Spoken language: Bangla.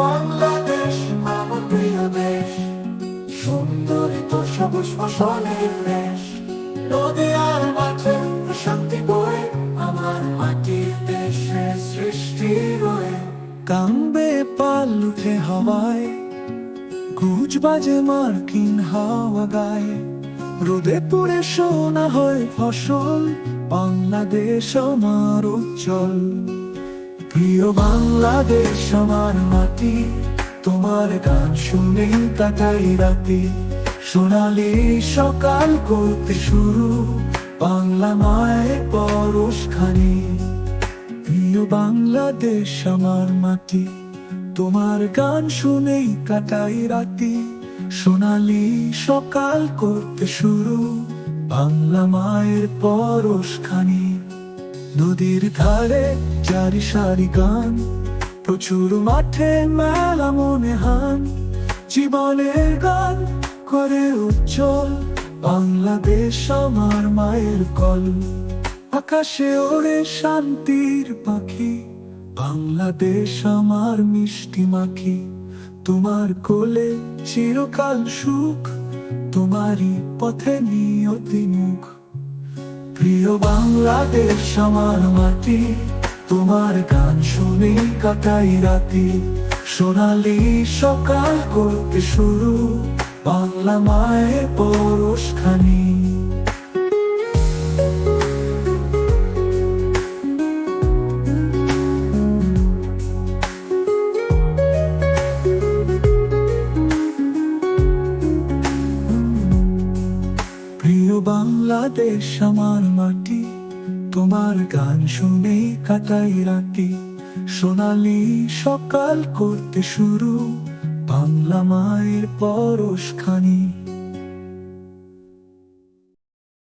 বাংলাদেশ, আমার প্রিয় দেশ। সুন্দরী তো সবুজ ফসলের দেশ নদী আর মাঠে শান্তি বয়ে আমার মাটির দেশে সৃষ্টি রয়ে। কাম্বে পাল উঠে হাওয়ায়, গুজ বাজে মার্কিন হাওয়া গায়ে। রোদে পুড়ে সোনা হয় ফসল, বাংলাদেশ আমার উজ্জ্বল। প্রিয় বাংলাদেশ, আমার মাটি। তোমার গান শুনে কাটাই রাতি। সোনালি সকাল করতে শুরু, বাংলা মায়ের পরশ খানি। প্রিয় বাংলাদেশ, আমার মাটি। তোমার গান শুনেই কাটাই রাতি। সোনালি সকাল করতে শুরু, বাংলা মায়ের পরশ খানি। নদীর ধারে চারি সারি গান, প্রচুর মাঠে মেলা মনে হান। জীবনের গান করে উজ্জ্বল, বাংলাদেশ আমার মায়ের কল। আকাশে ওড়ে শান্তির পাখি, বাংলাদেশ আমার মিষ্টি মাখি। তোমার কোলে চিরকাল সুখ, তোমারই পথে নিয়তি মুখ। প্রিয় বাংলাদেশ, আমার মাটি। তোমার গান শুনে কাটাই রাতি। সোনালি সকাল করতে শুরু, বাংলা মায়ের পরশ প্রিয় বাংলাদেশ, আমার মাটি। তোমার গান শুনে কাটাই রাতি। সোনালি সকাল করতে শুরু, বাংলা মায়ের পরশ খানি।